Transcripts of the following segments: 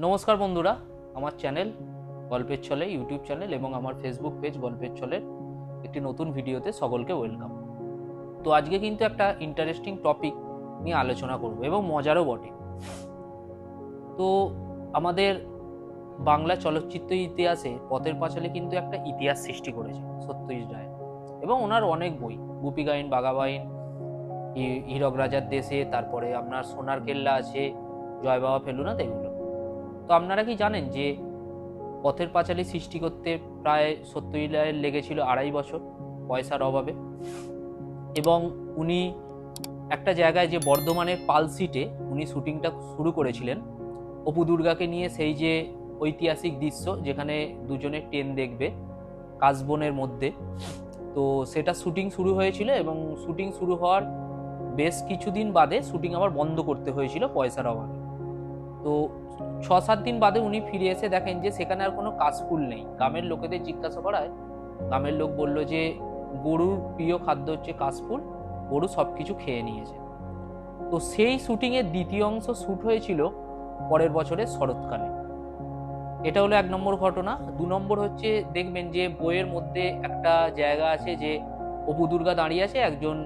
নমস্কার বন্ধুরা, আমার চ্যানেল গল্পের ছলে, ইউটিউব চ্যানেল এবং আমার ফেসবুক পেজ গল্পের ছলের একটি নতুন ভিডিওতে সকলকে ওয়েলকাম তো আজকে কিন্তু একটা ইন্টারেস্টিং টপিক নিয়ে আলোচনা করব এবং মজারও বটে। তো আমাদের বাংলা চলচ্চিত্র ইতিহাসে পথের পাঁচালী কিন্তু একটা ইতিহাস সৃষ্টি করেছে, সত্যজিৎ রায়। এবং ওনার অনেক বই, গুপি গাইন বাঘাবাইন হি- হীরক রাজার দেশে, তারপরে আপনার সোনার কেল্লা আছে, জয় বাবা ফেলুনাথ এগুলো। তো আপনারা কি জানেন যে পথের পাঁচালী সৃষ্টি করতে প্রায় রায়ের লেগেছিল আড়াই বছর পয়সার অভাবে। এবং উনি একটা জায়গায় যে বর্ধমানের পাল সিটে উনি শুটিংটা শুরু করেছিলেন, অপু দুর্গাকে নিয়ে সেই যে ঐতিহাসিক দৃশ্য যেখানে দুজনে ট্রেন দেখবে কাশবনের মধ্যে। তো সেটা শুটিং শুরু হয়েছিল এবং শুটিং শুরু হওয়ার বেশ কিছুদিন বাদে শুটিং আবার বন্ধ করতে হয়েছিল পয়সার অভাবে। তো ছ সাত দিন বাদে উনি ফিরে এসে দেখেন যে সেখানে আর কোনো কাশফুল নেই। গ্রামের লোকেদের জিজ্ঞাসা করায়, গ্রামের লোক বলল যে, গরুর প্রিয় খাদ্য হচ্ছে কাশফুল, গরু সব কিছু খেয়ে নিয়েছে। তো সেই শুটিংয়ের দ্বিতীয় অংশ শ্যুট হয়েছিল পরের বছরের শরৎকালে। এটা হলো এক নম্বর ঘটনা। দু নম্বর হচ্ছে দেখবেন যে বইয়ের মধ্যে একটা জায়গা আছে যে অপু দুর্গা দাঁড়িয়ে আছে, একজন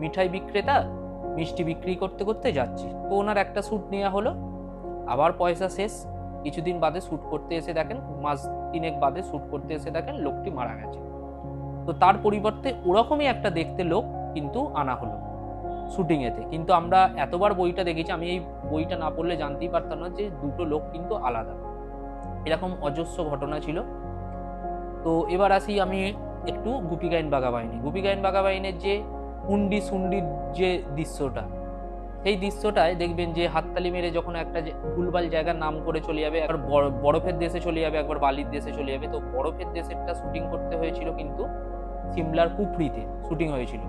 মিঠাই বিক্রেতা, মিষ্টি বিক্রি করতে করতে যাচ্ছে। তো ওনার একটা শ্যুট নেওয়া হলো। আবার পয়সা শেষ। কিছুদিন বাদে শ্যুট করতে এসে দেখেন, মাস তিনেক বাদে শ্যুট করতে এসে দেখেন লোকটি মারা গেছে। তো তার পরিবর্তে ওরকমই একটা দেখতে লোক কিন্তু আনা হলো শুটিংয়েতে কিন্তু আমরা এতবার বইটা দেখেছি, আমি এই বইটা না পড়লে জানতেই পারতাম না যে দুটো লোক কিন্তু আলাদা। এরকম অজস্র ঘটনা ছিল। তো এবার আসি আমি একটু গুপি গাইন বাঘা বাহিনী গুপি গাইন বাঘা বাহিনীর যে হুন্ডি সুন্ডির যে দৃশ্যটা সেই দৃশ্যটায় দেখবেন যে হাততালি মেরে যখন একটা ভুলভাল জায়গার নাম করে চলে যাবে, একবার বর- বরফের দেশে চলে যাবে, একবার বালির দেশে চলে যাবে, তো বরফের দেশেরটা শুটিং করতে হয়েছিল কিন্তু সিমলার কুফরিতে শুটিং হয়েছিল।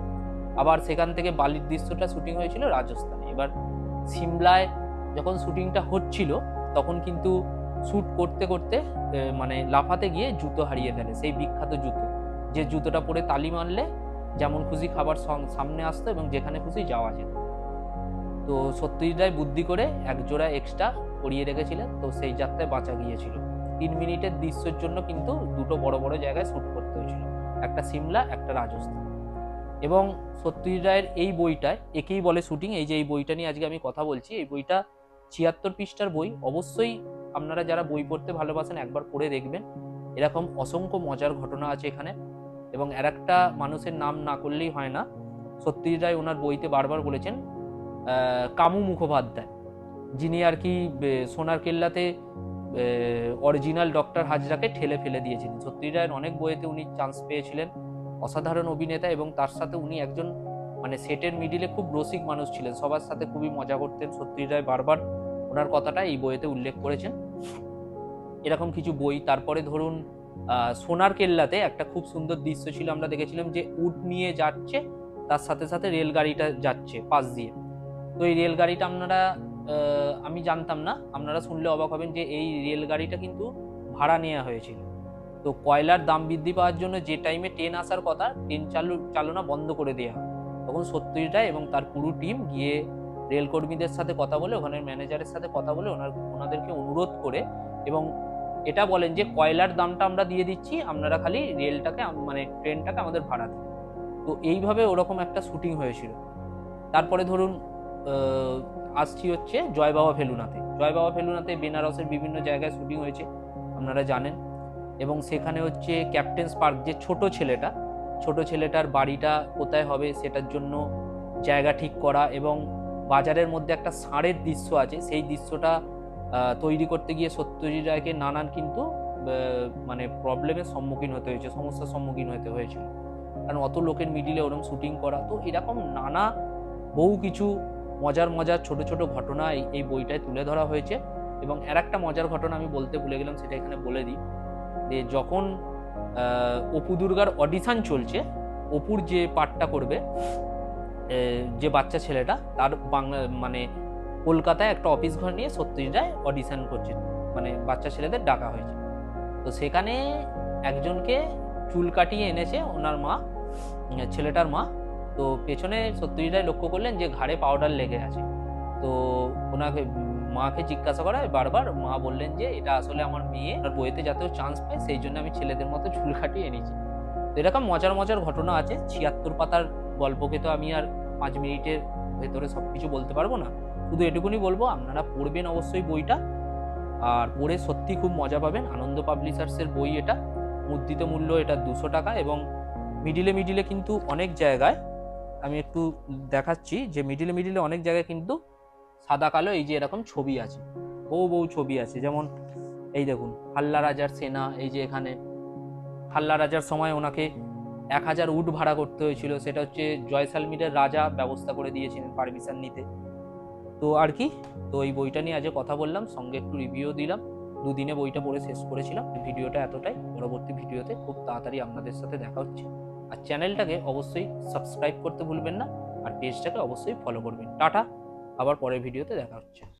আবার সেখান থেকে বালির দৃশ্যটা শুটিং হয়েছিল রাজস্থানে। এবার সিমলায় যখন শুটিংটা হচ্ছিল, তখন কিন্তু শ্যুট করতে করতে মানে লাফাতে গিয়ে জুতো হারিয়ে ফেলে, সেই বিখ্যাত জুতো। যে জুতোটা পরে তালি মারলে যেমন খুশি খাবার সামনে আসতো এবং যেখানে খুশি যাওয়া যেত। তো সত্যজিৎ বুদ্ধি করে এক জোড়া এক্সট্রা করিয়ে রেখেছিলেন, তো সেই যাত্রায় বাঁচা গিয়েছিল। তিন মিনিটের দৃশ্যের জন্য কিন্তু দুটো বড় বড় জায়গায় শ্যুট করতে হয়েছিল, একটা সিমলা, একটা রাজস্থান। এবং সত্যজিৎ রায়ের এই বইটায়, একেই বলে শুটিং এই যে এই বইটা নিয়ে আজকে আমি কথা বলছি, এই বইটা ছিয়াত্তর পৃষ্ঠার বই, অবশ্যই আপনারা যারা বই পড়তে ভালোবাসেন একবার পড়ে দেখবেন। এরকম অসংখ্য মজার ঘটনা আছে এখানে, এবং আর একটা মানুষের নাম না করলেই হয় না। সত্যজিৎ রায় ওনার বইতে বারবার বলেছেন কামু মুখোপাধ্যায়, যিনি আর কি সোনার কেল্লাতে অরিজিনাল ডক্টর হাজরাকে ঠেলে ফেলে দিয়েছিলেন। সত্যি রায়ের অনেক বইয়েতে উনি চান্স পেয়েছিলেন, অসাধারণ অভিনেতা এবং তার সাথে উনি একজন মানে সেটের মিডিলে খুব রসিক মানুষ ছিলেন। সবার সাথে খুবই মজা করতেন সত্যি রায় বারবার। ওনার কথাটা এই বইয়েতে উল্লেখ করেছেন। এরকম কিছু বই, তারপরে ধরুন সোনার কেল্লাতে একটা খুব সুন্দর দৃশ্য ছিল, আমরা দেখেছিলাম যে উট নিয়ে যাচ্ছে, তার সাথে সাথে রেলগাড়িটা যাচ্ছে পাশ দিয়ে। তো এই রেলগাড়িটা আপনারা আমি জানতাম না, আপনারা শুনলে অবাক হবেন যে এই রেলগাড়িটা কিন্তু ভাড়া নেওয়া হয়েছিল। তো কয়লার দাম বৃদ্ধি পাওয়ার জন্য যে টাইমে ট্রেন আসার কথা ট্রেন চালু, চালনা বন্ধ করে দেওয়া হয়। তখন রায় এবং তার পুরো টিম গিয়ে রেল কর্মীদের সাথে কথা বলে, ওখানের ম্যানেজারের সাথে কথা বলে, ওনার, ওনাদেরকে অনুরোধ করে এবং এটা বলেন যে কয়লার দামটা আমরা দিয়ে দিচ্ছি, আপনারা খালি রেলটাকে মানে ট্রেনটাকে আমাদের ভাড়া দিন। তো এইভাবে ওরকম একটা শুটিং হয়েছিল। তারপরে ধরুন আসছি হচ্ছে জয় বাবা ফেলুনাতে। জয় বাবা ফেলুনাতে বেনারসের বিভিন্ন জায়গায় শুটিং হয়েছে, আপনারা জানেন। এবং সেখানে হচ্ছে ক্যাপ্টেন্স পার্ক যে ছোট ছেলেটা, ছোট ছেলেটার বাড়িটা কোথায় হবে সেটার জন্য জায়গা ঠিক করা এবং বাজারের মধ্যে একটা ষাঁড়ের দৃশ্য আছে। সেই দৃশ্যটা তৈরি করতে গিয়ে সত্যজিৎ রায়কে নানান কিন্তু মানে প্রবলেমের সম্মুখীন হতে হয়েছে, সমস্যার সম্মুখীন হতে হয়েছিল। কারণ অত লোকের মিডিলে ওরকম শুটিং করা, তো এরকম নানা বহু কিছু মজার মজার ছোট ছোট ঘটনা এই বইটায় তুলে ধরা হয়েছে এবং আর একটা মজার ঘটনা আমি বলতে ভুলে গেলাম, সেটা এখানে বলে দিই। যে যখন অপু দুর্গার অডিশান চলছে, অপুর যে পার্টটা করবে যে বাচ্চা ছেলেটা, তার বাংলা মানে কলকাতায় একটা অফিস ঘর নিয়ে সত্যজিৎ রায় অডিশান করছে মানে বাচ্চা ছেলেদের ডাকা হয়েছে। তো সেখানে একজনকে চুল কাটিয়ে এনেছে, ওনার মা, ছেলেটার মা তো পেছনে সত্যজিৎ রায় লক্ষ্য করলেন যে ঘাড়ে পাউডার লেগে আছে। তো ওনাকে মাকে জিজ্ঞাসা করায় বারবার, মা বললেন যে এটা আসলে আমার মেয়ে আর বইতে যাতেও চান্স পায়, সেই জন্য আমি ছেলেদের মতো চুল কাটিয়ে এনেছি। তো এরকম মজার মজার ঘটনা আছে, ছিয়াত্তর পাতার গল্পকে তো আমি আর পাঁচ মিনিটের ভেতরে সব কিছু বলতে পারব না। শুধু এটুকুনি বলব, আপনারা পড়বেন অবশ্যই বইটা, আর পড়ে সত্যি খুব মজা পাবেন। আনন্দ পাবলিশার্সের বই এটা, মুদ্রিত মূল্য এটা দুশো টাকা এবং মিডিলে মিডিলে কিন্তু অনেক জায়গায় আমি একটু দেখাচ্ছি যে মিডিলে মিডিলে অনেক জায়গায় কিন্তু সাদা কালো এই যে এরকম ছবি আছে। বউ বউ ছবি আছে। যেমন এই দেখুন, হাল্লা রাজার সেনা, এই যে এখানে। হাল্লা রাজার সময় ওনাকে এক হাজার উট ভাড়া করতে হয়েছিল। সেটা হচ্ছে জয়সালমীরের রাজা ব্যবস্থা করে দিয়েছিলেন পারমিশন নিতে। তো আর কি, তো এই বইটা নিয়ে আজকে কথা বললাম, সঙ্গে একটু রিভিউ দিলাম। দুদিনে বইটা পড়ে শেষ করেছিলাম। ভিডিওটা এতটাই। পরবর্তী ভিডিওতে খুব তাড়াতাড়ি আপনাদের সাথে দেখা হচ্ছে। আর চ্যানেলটাকে অবশ্যই সাবস্ক্রাইব করতে ভুলবেন না আর পেজটাকে অবশ্যই ফলো করবেন। টাটা, আবার পরের ভিডিওতে দেখা হচ্ছে।